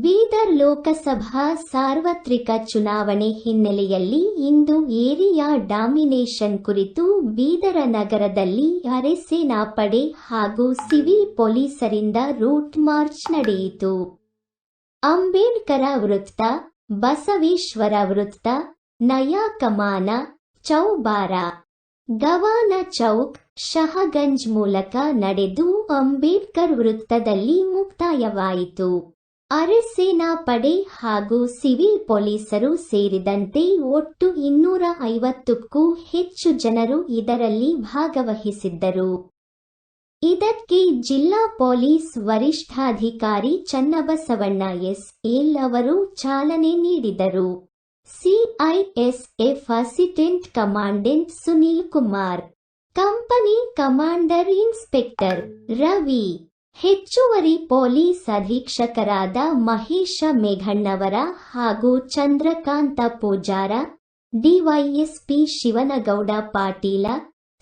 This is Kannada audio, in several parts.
ಬೀದರ್ ಲೋಕಸಭಾ ಸಾರ್ವತ್ರಿಕ ಚುನಾವಣೆ ಹಿನ್ನೆಲೆಯಲ್ಲಿ ಇಂದು ಏರಿಯಾ ಡಾಮಿನೇಷನ್ ಕುರಿತು ಬೀದರ ನಗರದಲ್ಲಿ ಅರೆಸೇನಾ ಪಡೆ ಹಾಗೂ ಸಿವಿಲ್ ಪೊಲೀಸರಿಂದ ರೂಟ್ ಮಾರ್ಚ್ ನಡೆಯಿತು. ಅಂಬೇಡ್ಕರ ವೃತ್ತ, ಬಸವೇಶ್ವರ ವೃತ್ತ, ನಯಾ ಕಮಾನ, ಚೌಬಾರ, ಗವಾನ ಚೌಕ್, ಶಹಗಂಜ್ ಮೂಲಕ ನಡೆದು ಅಂಬೇಡ್ಕರ್ ವೃತ್ತದಲ್ಲಿ ಮುಕ್ತಾಯವಾಯಿತು. ಅರೆಸೇನಾ ಪಡೆ ಹಾಗೂ ಸಿವಿಲ್ ಪೊಲೀಸರು ಸೇರಿದಂತೆ ಒಟ್ಟು ಇನ್ನೂರ ಐವತ್ತಕ್ಕೂ ಹೆಚ್ಚು ಜನರು ಇದರಲ್ಲಿ ಭಾಗವಹಿಸಿದ್ದರು. ಇದಕ್ಕೆ ಜಿಲ್ಲಾ ಪೊಲೀಸ್ ವರಿಷ್ಠಾಧಿಕಾರಿ ಚನ್ನಬಸವಣ್ಣ ಎಸ್ ಎಲ್ ಅವರು ಚಾಲನೆ ನೀಡಿದರು. CISF assistant commandant Sunil Kumar, company commander inspector Ravi ಹೆಚ್ಚುವರಿ ಪೊಲೀಸ್ ಅಧೀಕ್ಷಕರಾದ ಮಹೇಶ ಮೇಘಣ್ಣವರ ಹಾಗೂ ಚಂದ್ರಕಾಂತ ಪೂಜಾರ, ಡಿವೈಎಸ್ಪಿ ಶಿವನಗೌಡ ಪಾಟೀಲ,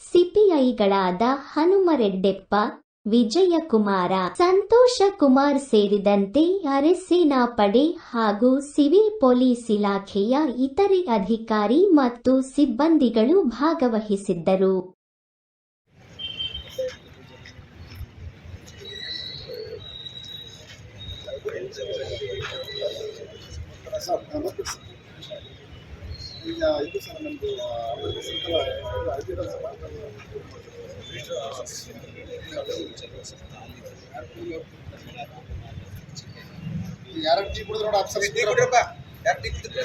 ಸಿಪಿಐಗಳಾದ ಹನುಮರೆಡ್ಡೆಪ್ಪ, ವಿಜಯಕುಮಾರ, ಸಂತೋಷ ಕುಮಾರ್ ಸೇರಿದಂತೆ ಅರೆಸೇನಾ ಪಡೆ ಹಾಗೂ ಸಿವಿಲ್ ಪೊಲೀಸ್ ಇಲಾಖೆಯ ಇತರೆ ಅಧಿಕಾರಿ ಮತ್ತು ಸಿಬ್ಬಂದಿಗಳು ಭಾಗವಹಿಸಿದ್ದರು. ಸರ್ ಮತ್ತೆ ಸರ್. ಈಗ ಇದು ಸರ್ ನಮ್ಮದು ಯಾರು ಟೀ ಕುಡಿದ್ರೆ ನೋಡಿ, ಅಪ್ಸರ್ ಟೀ ಕುಡಿಯಪ್ಪ ಯಾರು ಟೀ ಕುಡಿದ್ರೆ?